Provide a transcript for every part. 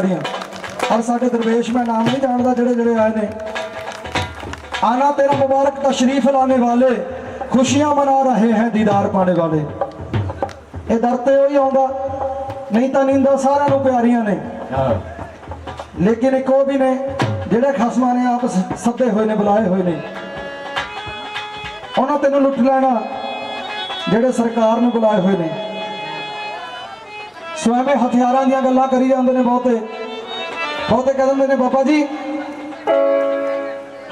ਤਾੜੀਆਂ ਔਰ ਸਾਡੇ ਦਰਵੇਸ਼ ਮੈਂ ਨਾਮ ਨਹੀਂ ਜਾਣਦਾ ਜਿਹੜੇ ਜਿਹੜੇ ਆਏ ਨੇ। ਆਨਾ ਤੇਰਾ ਮੁਬਾਰਕ ਤਸ਼ਰੀਫ ਲਾਣੇ ਵਾਲੇ ਖੁਸ਼ੀਆਂ ਮਨਾ ਰਹੇ ਹੈ ਦੀਦਾਰ ਪਾਣੇ ਵਾਲੇ। ਇਹ ਦਰ ਤੇ ਉਹ ਆਉਂਦਾ ਨਹੀਂ ਤਾਂ ਨਿੰਦਾ ਸਾਰਿਆਂ ਨੂੰ ਪਿਆਰੀਆਂ ਨੇ। ਲੇਕਿਨ ਇੱਕ ਉਹ ਵੀ ਨੇ ਜਿਹੜੇ ਖਸਮਾਂ ਨੇ ਆਪ ਸੱਦੇ ਹੋਏ ਨੇ ਬੁਲਾਏ ਹੋਏ ਨੇ। ਉਹਨਾਂ ਤੈਨੂੰ ਲੁੱਟ ਲੈਣਾ ਜਿਹੜੇ ਸਰਕਾਰ ਨੂੰ ਬੁਲਾਏ ਹੋਏ ਨੇ। ਸੋ ਐਵੇਂ ਹਥਿਆਰਾਂ ਦੀਆਂ ਗੱਲਾਂ ਕਰੀ ਜਾਂਦੇ ਨੇ ਬਹੁਤੇ। ਬਹੁਤੇ ਕਹਿ ਦਿੰਦੇ ਨੇ, ਬਾਬਾ ਜੀ,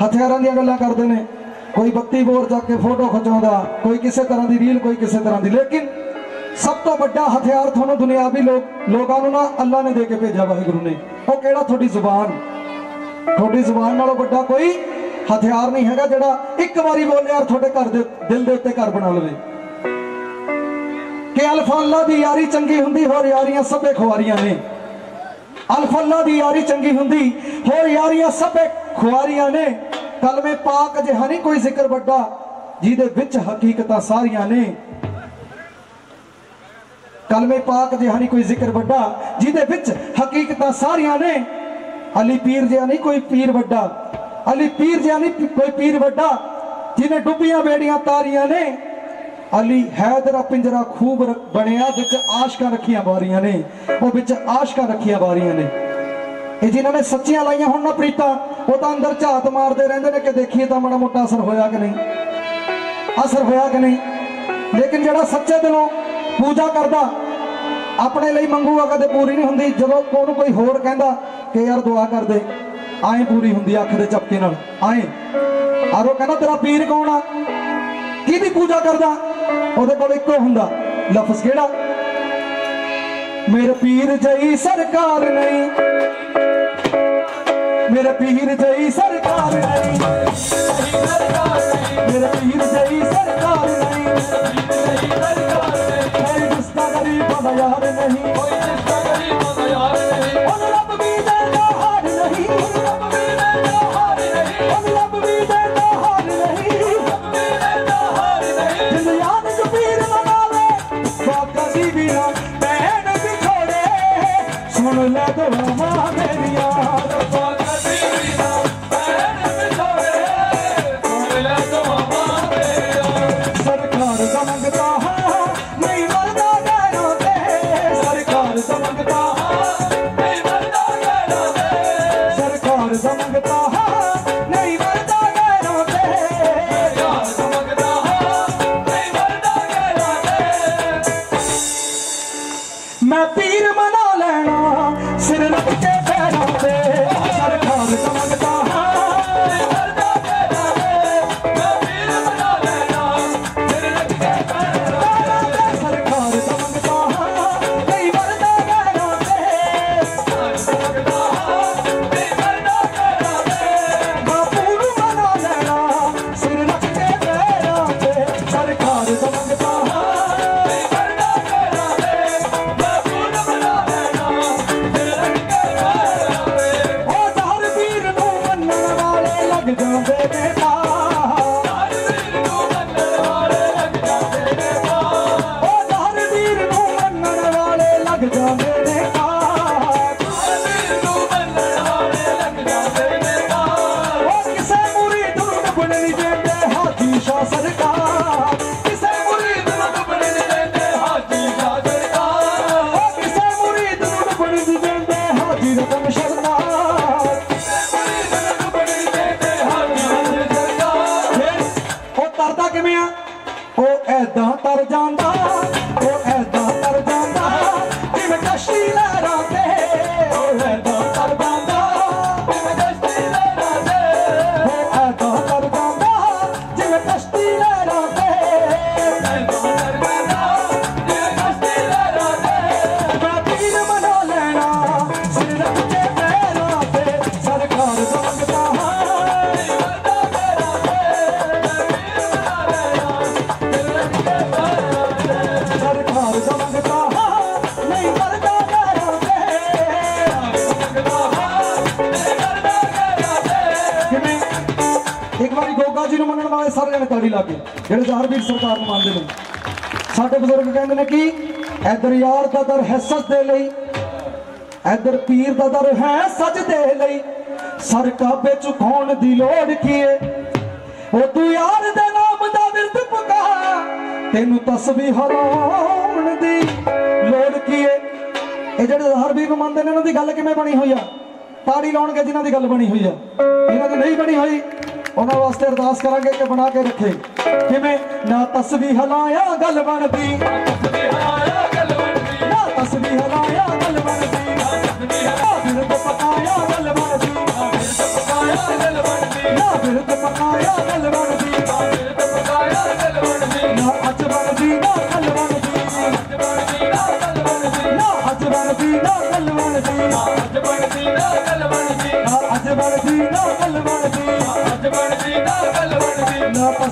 ਹਥਿਆਰਾਂ ਦੀਆਂ ਗੱਲਾਂ ਕਰਦੇ ਨੇ। ਕੋਈ 32 ਬੋਰ ਜਾ ਕੇ ਫੋਟੋ ਖਿਚਾਉਂਦਾ, ਕੋਈ ਕਿਸੇ ਤਰ੍ਹਾਂ ਦੀ ਰੀਲ, ਕੋਈ ਕਿਸੇ ਤਰ੍ਹਾਂ ਦੀ। ਲੇਕਿਨ ਸਭ ਤੋਂ ਵੱਡਾ ਹਥਿਆਰ ਤੁਹਾਨੂੰ ਦੁਨਿਆਵੀ ਲੋਕ, ਲੋਕਾਂ ਨੂੰ ਨਾ ਅੱਲਾ ਨੇ ਦੇ ਕੇ ਭੇਜਿਆ ਵਾਹਿਗੁਰੂ ਨੇ। ਉਹ ਕਿਹੜਾ? ਤੁਹਾਡੀ ਜ਼ੁਬਾਨ। ਤੁਹਾਡੀ ਜ਼ੁਬਾਨ ਨਾਲੋਂ ਵੱਡਾ ਕੋਈ ਹਥਿਆਰ ਨਹੀਂ ਹੈਗਾ ਜਿਹੜਾ ਇੱਕ ਵਾਰੀ ਬੋਲੇ ਯਾਰ ਤੁਹਾਡੇ ਘਰ ਦੇ ਦਿਲ ਦੇ ਉੱਤੇ ਘਰ ਬਣਾ ਲਵੇ। ਕਿ ਅਲਫਾ ਦੀ ਯਾਰੀ ਚੰਗੀ ਹੁੰਦੀ, ਹੋਰ ਯਾਰੀਆਂ ਸਭੇ ਖੁਆਰੀਆਂ ਨੇ। ਅਲਫਾਲਾ ਦੀ ਯਾਰੀ ਚੰਗੀ ਹੁੰਦੀ, ਹੋਰ ਯਾਰੀਆਂ ਸਭੇ ਖੁਆਰੀਆਂ ਨੇ। ਕਲਮੇ ਪਾਕ ਜਿਹਾ ਨਹੀਂ ਕੋਈ ਜ਼ਿਕਰ ਵੱਡਾ, ਜਿਹਦੇ ਵਿੱਚ ਹਕੀਕਤਾਂ ਸਾਰੀਆਂ ਨੇ। ਕਲਮੇ ਪਾਕ ਜਿਹਾ ਨਹੀਂ ਕੋਈ ਜ਼ਿਕਰ ਵੱਡਾ, ਜਿਹਦੇ ਵਿੱਚ ਹਕੀਕਤਾਂ ਸਾਰੀਆਂ ਨੇ। ਅਲੀ ਪੀਰ ਜਿਹਾ ਨਹੀਂ ਕੋਈ ਪੀਰ ਵੱਡਾ, ਅਲੀ ਪੀਰ ਜਿਹਾ ਨਹੀਂ ਕੋਈ ਪੀਰ ਵੱਡਾ, ਜਿਹਨੇ ਡੁੱਬੀਆਂ ਬੇੜੀਆਂ ਤਾਰੀਆਂ ਨੇ। ਅਲੀ ਹੈਦਰਾ ਪਿੰਜਰਾ ਖੂਬ ਬਣਿਆ, ਵਿੱਚ ਆਸ਼ਕਾਂ ਰੱਖੀਆਂ ਬਾਰੀਆਂ ਨੇ। ਉਹ ਵਿੱਚ ਆਸ਼ਕਾਂ ਰੱਖੀਆਂ ਬਾਰੀਆਂ ਨੇ। ਇਹ ਜਿਨ੍ਹਾਂ ਨੇ ਸੱਚੀਆਂ ਲਾਈਆਂ ਹੁਣ ਨਾ ਪ੍ਰੀਤਾ, ਉਹ ਤਾਂ ਅੰਦਰ ਝਾਤ ਮਾਰਦੇ ਰਹਿੰਦੇ ਨੇ ਕਿ ਦੇਖੀਏ ਤਾਂ ਮਾੜਾ ਮੋਟਾ ਅਸਰ ਹੋਇਆ ਕਿ ਨਹੀਂ। ਅਸਰ ਹੋਇਆ ਕਿ ਨਹੀਂ। ਲੇਕਿਨ ਜਿਹੜਾ ਸੱਚੇ ਦਿਲੋਂ ਪੂਜਾ ਕਰਦਾ, ਆਪਣੇ ਲਈ ਮੰਗੂਗਾ ਕਦੇ ਪੂਰੀ ਨਹੀਂ ਹੁੰਦੀ। ਜਦੋਂ ਉਹਨੂੰ ਕੋਈ ਹੋਰ ਕਹਿੰਦਾ ਕਿ ਯਾਰ ਦੁਆ ਕਰ ਦੇ, ਆਏ ਪੂਰੀ ਹੁੰਦੀ ਆ ਅੱਖ ਦੇ ਚਪਕੇ ਨਾਲ। ਆਏ। ਆਰ ਉਹ ਕਹਿੰਦਾ, ਤੇਰਾ ਪੀਰ ਕੌਣ ਆ? ਕਿਹਦੀ ਪੂਜਾ ਕਰਦਾ? ਉਹਦੇ ਕੋਲ ਇੱਕੋ ਹੁੰਦਾ, ਲਫ਼ਜ਼ ਕਿਹੜਾ? ਮੇਰੇ ਪੀਰ ਜਈ ਸਰਕਾਰ ਨਹੀਂ। ਮੇਰੇ ਪੀਰ ਜਈ ਸਰਕਾਰ ਨਹੀਂ। ਮੇਰੇ ਪੀਰ ਜਈ ਸਰਕਾਰ ਨਹੀਂ। ਮੰਨਣ ਵਾਲੇ ਸਾਰੇ ਜਣੇ ਤਾੜੀ ਲਾ ਕੇ ਜਿਹੜੇ ਜਹਰਵੀਰ ਸਰਕਾਰ ਨੂੰ ਮੰਨਦੇ ਨੇ। ਸਾਡੇ ਬਜ਼ੁਰਗ ਕਹਿੰਦੇ ਨੇ ਕਿ ਇਧਰ ਯਾਰ ਦਾ ਦਰ ਹੈ ਸਜਦੇ ਲਈ ਇਧਰ ਪੀਰ ਦਾ ਦਰ ਹੈ ਸਜਦੇ ਲਈ। ਸਰ ਕਾਬੇ ਝੁਕਾਉਣ ਦੀ ਲੋੜ ਕੀ ਏ? ਉਹ ਤੂੰ ਯਾਰ ਦੇ ਨਾਮ ਦਾ ਵਿਰਤ ਪਕਾ ਤੈਨੂੰ ਤਸਬੀਹ ਲਾਉਣ ਦੀ ਲੋੜ ਕੀ ਏ? ਇਹ ਜਿਹੜੇ ਹਰਬੀਰ ਨੂੰ ਮੰਨਦੇ ਨੇ ਇਹਨਾਂ ਦੀ ਗੱਲ ਕਿਵੇਂ ਬਣੀ ਹੋਈ ਆ? ਤਾੜੀ ਲਾਉਣਗੇ ਜਿਨ੍ਹਾਂ ਦੀ ਗੱਲ ਬਣੀ ਹੋਈ ਆ। ਇਹਨਾਂ ਦੀ ਨਹੀਂ ਬਣੀ ਹੋਈ ਉਹਨਾਂ ਵਾਸਤੇ ਅਰਦਾਸ ਕਰਾਂਗੇ ਕਿ ਬਣਾ ਕੇ ਰੱਖੇ। ਕਿਵੇਂ? ਨਾ ਤਸਬੀਹ ਲਾਇਆ ਗੱਲ ਬਣਦੀ। ਹਲਾਇਆ ਗੱਲ ਬਣਦੀ ਨਾ ਤਸਬੀਹ ਲਾਇਆ ਗੱਲ ਬਣਦੀ। ਨਾ ਬਿਰਦ ਪਕਾਇਆ ਗੱਲ ਬਣਦੀ ਪਕਾਇਆ ਗੱਲ ਬਣਦੀ। ਨਾ ਬਿਰਦ ਪਕਾਇਆ ਗੱਲ ਬਣਦੀ।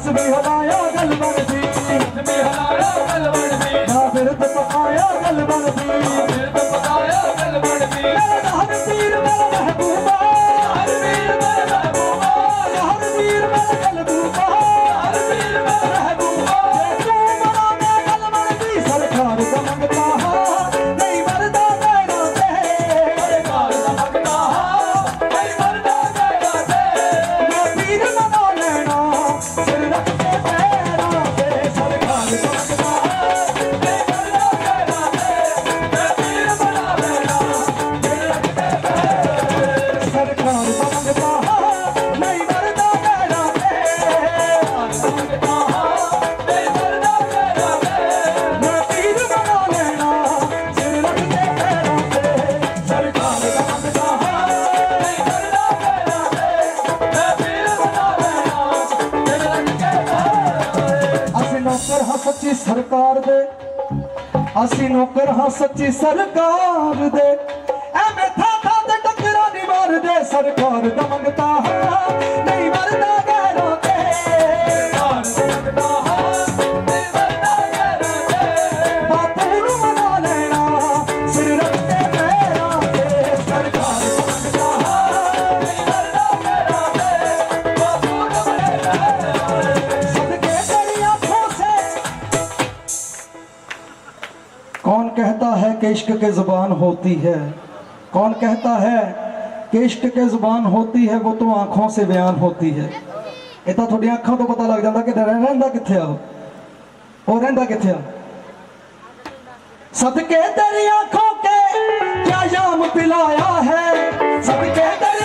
ਬਣਦੀ ਨਾ ਤਸਬੀਹ ਅਸੀਂ ਨੌਕਰ ਹਾਂ ਸੱਚੀ ਸਰਕਾਰ ਦੇ। ਐਵੇਂ ਥਾਂ ਥਾਂ ਤੇ ਟੱਕਰਾਂ ਨਹੀਂ ਮਾਰਦੇ, ਸਰਕਾਰ ਦਾ ਮੰਗਤਾ ਹਾਂ। के इश्क के ज़बान होती है। कौन कहता है कि इश्क के ज़बान होती है, वो तो आँखों से बयान होती है। इतना थोड़ी अखा तो पता लग जाता कि रहा कितने आओ और रहा कितने सदके तेरी आँखों के क्या जाम पिलाया है? सदके तेरी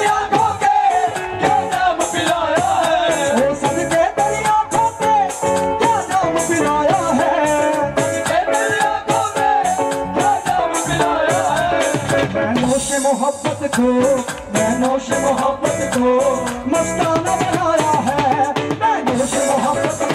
मोहब्बत को मैं नोश मोहब्बत को मस्ताना बनाया है मैं नोश मोहब्बत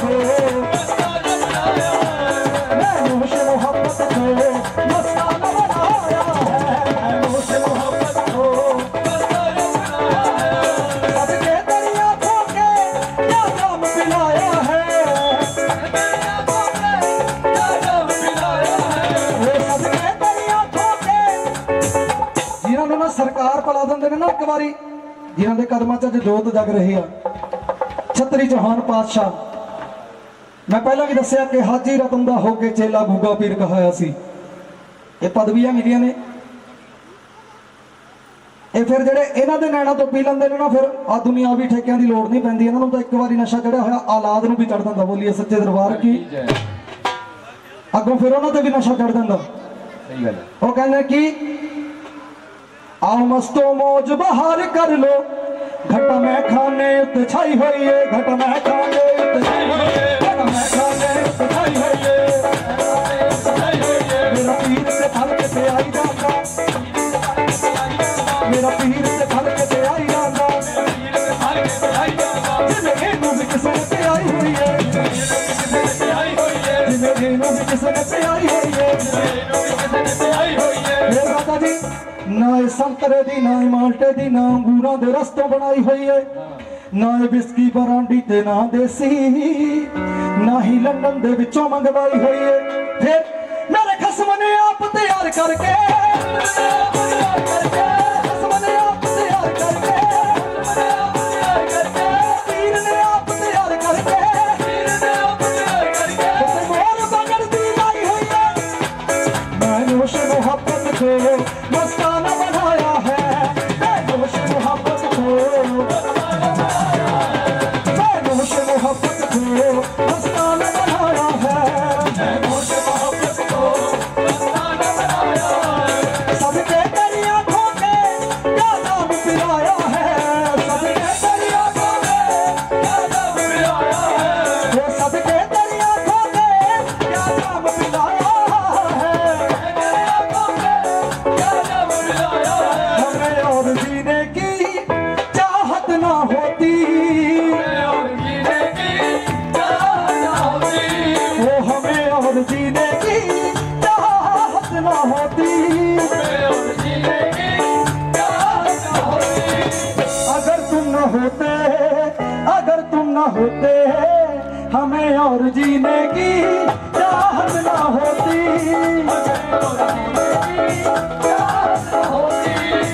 ਕਦਮਾਂ 'ਚ ਅੱਜ ਜੋਤ ਜਗ ਰਹੀ ਆ। ਛਤਰੀ ਚੌਹਾਨ ਪਾਤਸ਼ਾਹ। ਮੈਂ ਪਹਿਲਾਂ ਵੀ ਦੱਸਿਆ ਕਿ ਹਾਜੀ ਰਤਨ ਦਾ ਹੋ ਕੇ ਚੇਲਾ ਗੂਗਾ ਪੀਰ ਕਹਾਇਆ ਸੀ। ਇਹ ਪਦਵੀਆਂ ਮਿਲੀਆਂ ਨੇ। ਇਹ ਫਿਰ ਜਿਹੜੇ ਇਹਨਾਂ ਦੇ ਨੈਣਾ ਤੋਂ ਪੀ ਲੈਂਦੇ ਨੇ ਨਾ ਫਿਰ ਆ ਦੁਨੀਆਵੀ ਠੇਕਿਆਂ ਦੀ ਲੋੜ ਨਹੀਂ ਪੈਂਦੀ। ਇਹਨਾਂ ਨੂੰ ਤਾਂ ਇੱਕ ਵਾਰੀ ਨਸ਼ਾ ਚੜਿਆ ਹੋਇਆ ਔਲਾਦ ਨੂੰ ਵੀ ਚੜ ਜਾਂਦਾ ਬੋਲੀਏ ਸੱਚੇ ਦਰਬਾਰ ਕੀ? ਅੱਗੋਂ ਫਿਰ ਉਹਨਾਂ ਤੇ ਵੀ ਨਸ਼ਾ ਚੜ ਜਾਂਦਾ ਉਹ ਕਹਿੰਦੇ ਕਿ ਆਓ ਮਸਤੋ ਮੌਜ ਬਹਾਰ ਕਰ ਲੋ ਘਟ ਮੈਂ ਖਾਨੇ ਉੱਤੇ ਛਾਈ ਹੋਈ ਏ ਘਟ ਮੈਂ ਖਾਨੇ। ਸੰਤਰੇ ਦੀ ਨਾ ਮਾਲਟੇ ਦੀ ਨਾ ਅੰਗੂਰਾਂ ਦੇ ਰਸਤੋਂ ਬਣਾਈ ਹੋਈ ਏ। ਨਾ ਇਹ ਬਿਸਕੀ ਬਰਾਂਡੀ ਤੇ ਨਾ ਦੇਸੀ। ਨਾ ਹੀ ਲੰਡਨ ਦੇ ਵਿੱਚੋਂ ਮੰਗਵਾਈ ਹੋਈ ਏ। ਫਿਰ ਮੇਰੇ ਖਸਮ ਨੇ ਆਪ ਤਿਆਰ ਕਰਕੇ ਖਸਮ जीने की चाहत न होती। अगर तुम न होते, अगर तुम न होते, हमें और जीने की चाहत न होती।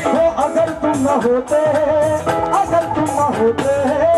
हो, अगर तुम न होते, अगर तुम न होते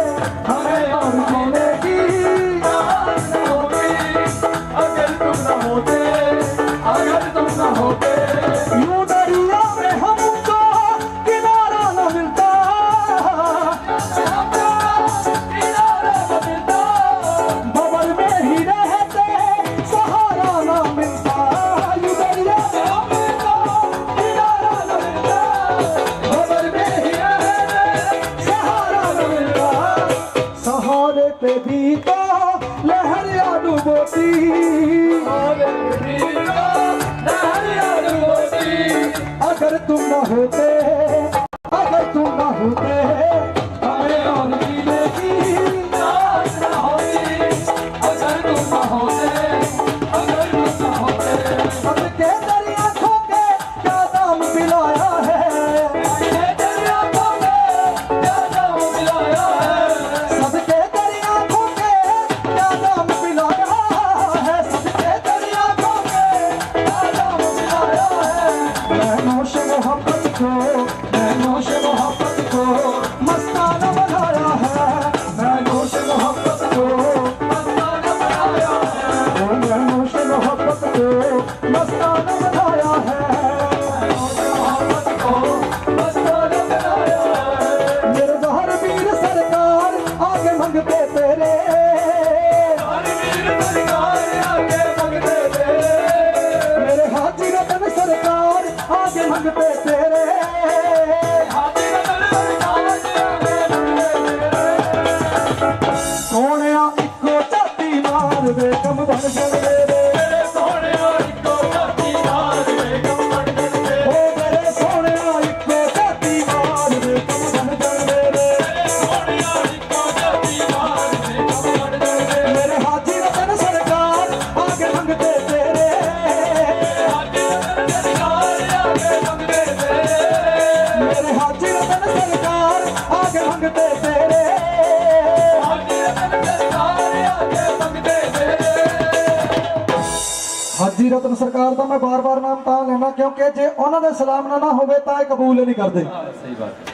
ਹਾਜੀ ਰਤਨ ਸਰਕਾਰ ਦਾ ਮੈਂ ਬਾਰ-ਬਾਰ ਨਾਮ ਤਾਂ ਲੈਣਾ ਕਿਉਂਕਿ ਜੇ ਉਹਨਾਂ ਦੇ ਸਲਾਮ ਨਾ ਹੋਵੇ ਤਾਂ ਇਹ ਕਬੂਲ ਨਹੀਂ ਕਰਦੇ।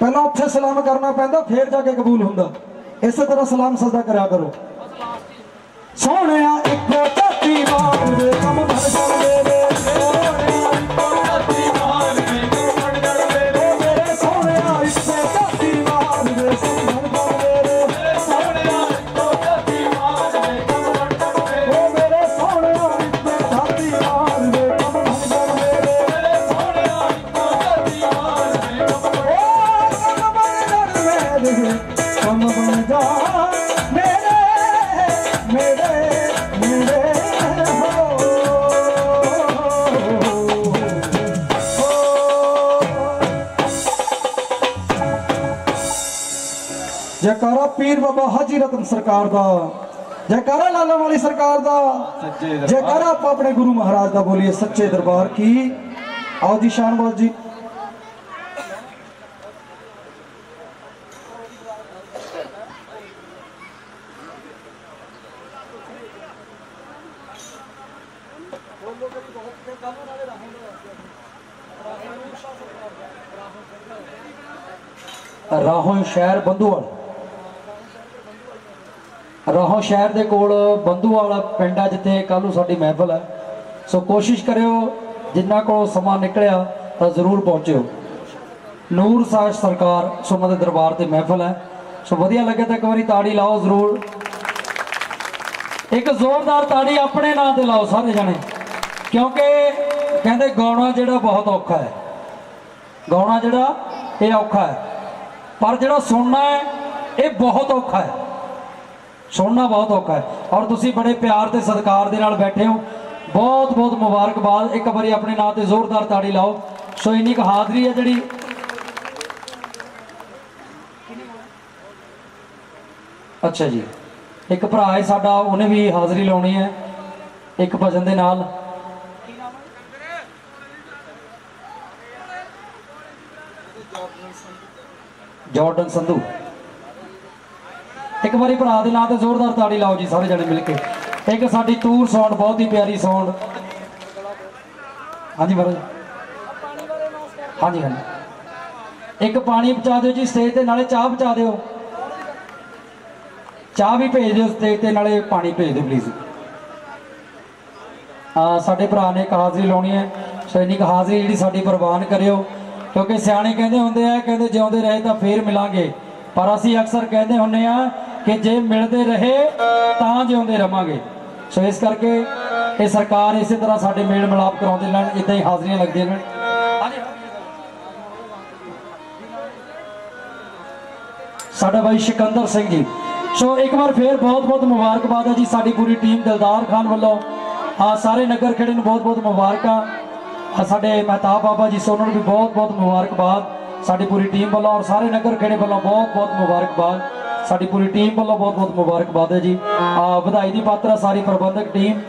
ਪਹਿਲਾਂ ਉੱਥੇ ਸਲਾਮ ਕਰਨਾ ਪੈਂਦਾ ਫੇਰ ਜਾ ਕੇ ਕਬੂਲ ਹੁੰਦਾ। ਇਸੇ ਤਰ੍ਹਾਂ ਸਲਾਮ ਸਜਦਾ ਕਰਿਆ ਕਰੋ। ਸੋਹਣਿਆ ਪੀਰ ਬਾਬਾ ਹਾਜੀ ਰਤਨ ਸਰਕਾਰ ਦਾ ਜੇ ਜੈਕਾਰਾ ਲਾਲਾ ਵਾਲੀ ਸਰਕਾਰ ਦਾ ਜੇ ਦਰਬਾਰ। ਆਪਾਂ ਆਪਣੇ ਗੁਰੂ ਮਹਾਰਾਜ ਦਾ ਬੋਲੀਏ ਸੱਚੇ ਦਰਬਾਰ ਕੀ? ਆਓ ਜੀ ਸ਼ਾਨਵਾਲ ਜੀ। ਰਾਹੋਂ ਸ਼ਹਿਰ ਬੰਦੂਵਾਲ। ਰਾਹੋਂ ਸ਼ਹਿਰ ਦੇ ਕੋਲ ਬੰਧੂ ਵਾਲਾ ਪਿੰਡ ਆ ਜਿੱਥੇ ਕੱਲ ਨੂੰ ਸਾਡੀ ਮਹਿਫਲ ਹੈ ਸੋ ਕੋਸ਼ਿਸ਼ ਕਰਿਓ, ਜਿੰਨਾ ਕੋਲ ਸਮਾਂ ਨਿਕਲਿਆ ਤਾਂ ਜ਼ਰੂਰ ਪਹੁੰਚਿਓ। ਨੂਰ ਸਾਜ ਸਰਕਾਰ ਸੁਮਨ ਦੇ ਦਰਬਾਰ ਤੇ ਮਹਿਫਲ ਹੈ। ਸੋ ਵਧੀਆ ਲੱਗੇ ਤਾਂ ਇੱਕ ਵਾਰੀ ਤਾੜੀ ਲਾਓ ਜ਼ਰੂਰ। ਇੱਕ ਜ਼ੋਰਦਾਰ ਤਾੜੀ ਆਪਣੇ ਨਾਂ ਤੇ ਲਾਓ ਸਾਰੇ ਜਣੇ। ਕਿਉਂਕਿ ਕਹਿੰਦੇ ਗਾਉਣਾ ਜਿਹੜਾ ਬਹੁਤ ਔਖਾ ਹੈ। ਗਾਉਣਾ ਜਿਹੜਾ ਇਹ ਔਖਾ ਹੈ। ਪਰ ਜਿਹੜਾ ਸੁਣਨਾ ਹੈ, ਇਹ ਬਹੁਤ ਔਖਾ ਹੈ। ਸੁਣਨਾ ਬਹੁਤ ਔਖਾ ਹੈ। ਔਰ ਤੁਸੀਂ ਬੜੇ ਪਿਆਰ ਤੇ ਸਤਿਕਾਰ ਦੇ ਨਾਲ ਬੈਠੇ ਹੋ। ਬਹੁਤ ਬਹੁਤ ਮੁਬਾਰਕਬਾਦ। ਇੱਕ ਵਾਰੀ ਆਪਣੇ ਨਾਂ ਤੇ ਜ਼ੋਰਦਾਰ ਤਾੜੀ ਲਾਓ। ਸੋ ਇੰਨੀ ਕੁ ਹਾਜ਼ਰੀ ਹੈ ਜਿਹੜੀ ਅੱਛਾ ਜੀ। ਇੱਕ ਭਰਾ ਹੈ ਸਾਡਾ, ਉਹਨੇ ਵੀ ਹਾਜ਼ਰੀ ਲਾਉਣੀ ਹੈ। ਇੱਕ ਭਜਨ ਦੇ ਨਾਲ। ਜਾਰਡਨ ਸੰਧੂ। ਇੱਕ ਵਾਰੀ ਭਰਾ ਦੇ ਨਾਂ ਤੇ ਜ਼ੋਰਦਾਰ ਤਾੜੀ ਲਾਓ ਜੀ, ਸਾਰੇ ਜਣੇ ਮਿਲ ਕੇ। ਇੱਕ ਸਾਡੀ ਤੂਰ ਸਾਊਂਡ ਬਹੁਤ ਹੀ ਪਿਆਰੀ ਸਾਊਂਡ ਹਾਂਜੀ ਮਹਾਰਾਜ ਹਾਂਜੀ ਹਾਂਜੀ। ਇੱਕ ਪਾਣੀ ਪਹੁੰਚਾ ਦਿਓ ਜੀ ਸਟੇਜ ਤੇ, ਨਾਲੇ ਚਾਹ ਪਹੁੰਚਾ ਦਿਓ। ਚਾਹ ਵੀ ਭੇਜ ਦਿਓ ਸਟੇਜ ਤੇ, ਨਾਲੇ ਪਾਣੀ ਭੇਜ ਦਿਓ ਪਲੀਜ਼ ਆ, ਸਾਡੇ ਭਰਾ ਨੇ ਇੱਕ ਹਾਜ਼ਰੀ ਲਾਉਣੀ ਹੈ। ਸੋ ਇੰਨੀ ਕੁ ਹਾਜ਼ਰੀ ਜਿਹੜੀ ਸਾਡੀ ਪ੍ਰਵਾਨ ਕਰਿਓ। ਕਿਉਂਕਿ ਸਿਆਣੇ ਕਹਿੰਦੇ ਹੁੰਦੇ ਆ, ਕਹਿੰਦੇ ਜਿਉਂਦੇ ਰਹੇ ਤਾਂ ਫੇਰ ਮਿਲਾਂਗੇ। ਪਰ ਅਸੀਂ ਅਕਸਰ ਕਹਿੰਦੇ ਹੁੰਨੇ ਆ ਕਿ ਜੇ ਮਿਲਦੇ ਰਹੇ ਤਾਂ ਜਿਉਂਦੇ ਰਵਾਂਗੇ। ਸੋ ਇਸ ਕਰਕੇ ਇਹ ਸਰਕਾਰ ਇਸੇ ਤਰ੍ਹਾਂ ਸਾਡੇ ਮੇਲ ਮਿਲਾਪ ਕਰਾਉਂਦੇ ਰਹਿਣ, ਇਦਾਂ ਹੀ ਹਾਜ਼ਰੀਆਂ ਲੱਗਦੀਆਂ ਰਹਿਣ। ਸਾਡਾ ਭਾਈ ਸਿਕੰਦਰ ਸਿੰਘ ਜੀ। ਸੋ ਇੱਕ ਵਾਰ ਫੇਰ ਬਹੁਤ ਬਹੁਤ ਮੁਬਾਰਕਬਾਦ ਹੈ ਜੀ ਸਾਡੀ ਪੂਰੀ ਟੀਮ ਦਿਲਦਾਰ ਖਾਨ ਵੱਲੋਂ। ਆ ਸਾਰੇ ਨਗਰ ਖੇੜੇ ਨੂੰ ਬਹੁਤ ਬਹੁਤ ਮੁਬਾਰਕਾਂ। ਆ ਸਾਡੇ ਮਹਿਤਾਬ ਬਾਬਾ ਜੀ ਸੋਨੂੰ ਨੂੰ ਵੀ ਬਹੁਤ ਬਹੁਤ ਮੁਬਾਰਕਬਾਦ। ਸਾਡੀ ਪੂਰੀ ਟੀਮ ਵੱਲੋਂ ਔਰ ਸਾਰੇ ਨਗਰ ਖੇੜੇ ਵੱਲੋਂ ਬਹੁਤ ਬਹੁਤ ਮੁਬਾਰਕਬਾਦ। ਸਾਡੀ ਪੂਰੀ ਟੀਮ ਵੱਲੋਂ ਬਹੁਤ ਬਹੁਤ ਮੁਬਾਰਕਬਾਦ ਹੈ ਜੀ। ਆ ਵਧਾਈ ਦੀ ਪਾਤਰ ਹੈ ਸਾਰੀ ਪ੍ਰਬੰਧਕ ਟੀਮ।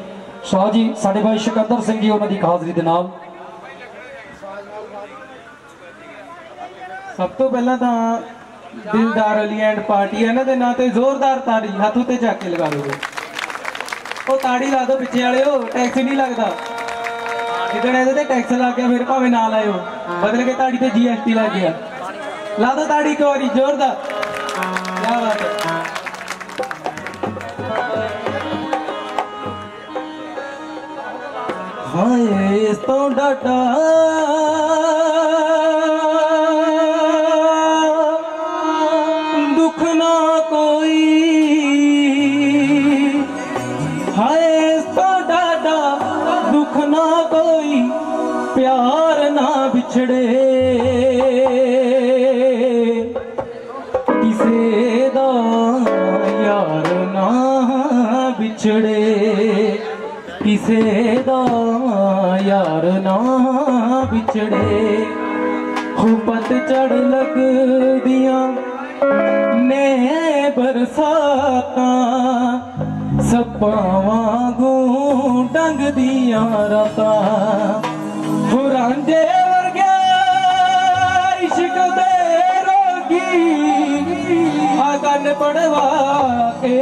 ਸੋ ਜੀ ਸਾਡੇ ਭਾਈ ਸਿਕੰਦਰ ਸਿੰਘ ਜੀ ਉਹਨਾਂ ਦੀ ਹਾਜ਼ਰੀ ਦੇ ਨਾਲ। ਸਭ ਤੋਂ ਪਹਿਲਾਂ ਤਾਂ ਦਿਲਦਾਰ ਅਲੀ ਐਂਡ ਪਾਰਟੀ ਇਹਨਾਂ ਦੇ ਨਾਂ ਤੇ ਜ਼ੋਰਦਾਰ ਤਾੜੀ ਹੱਥ ਉੱਤੇ ਚੱਕ ਕੇ ਲਗਾ ਦਿਓ। ਉਹ ਤਾੜੀ ਲਾ ਦਿਓ ਪਿੱਛੇ ਵਾਲਿਓ ਟੈਕਸ ਨਹੀਂ ਲੱਗਦਾ। ਜਿੱਦਣ ਇਹਦੇ ਤੇ ਟੈਕਸ ਲੱਗ ਗਿਆ ਫਿਰ ਭਾਵੇਂ ਨਾ ਲਾਇਓ। ਬਦਲ ਕੇ ਤਾੜੀ ਤੇ ਜੀਐਸਟੀ ਲੱਗ ਗਿਆ। ਲਾ ਦਿਓ ਤਾੜੀ ਇੱਕ ਵਾਰੀ ਜ਼ੋਰਦਾਰ। ਕੀ ਬਾਤ ਹੈ ਹਾਏ ਇਸ ਤੋਂ ਡਾਟਾ ਕਿਸੇ ਦਾ ਯਾਰ ਨਾ ਵਿਛੜੇ। ਹੋ ਪਤ ਚੜ ਲੱਗਦੀਆਂ ਨੇ ਬਰਸਾਤਾਂ ਸੱਪਾਂ ਵਾਂਗੂ ਡੰਗਦੀਆਂ ਰਾਤਾਂ। ਹੋ ਰਾਂਝੇ ਵਰਗੇ ਇਸ਼ਕ ਦੇ ਰੋਗੀ। ਆ ਕੰਨ ਪੜਵਾ ਕੇ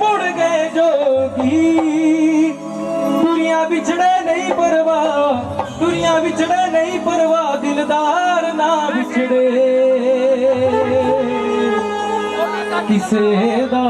ਮੁੜ ਗਏ ਜੋਗੀ। ਵਿਛੜੇ ਨਹੀਂ ਪਰਵਾ ਦੁਨੀਆ ਵਿਛੜੇ ਨਹੀਂ ਪਰਵਾ ਦਿਲਦਾਰ ਨਾ ਵਿਛੜੇ। ਕਿਸੇ ਦਾ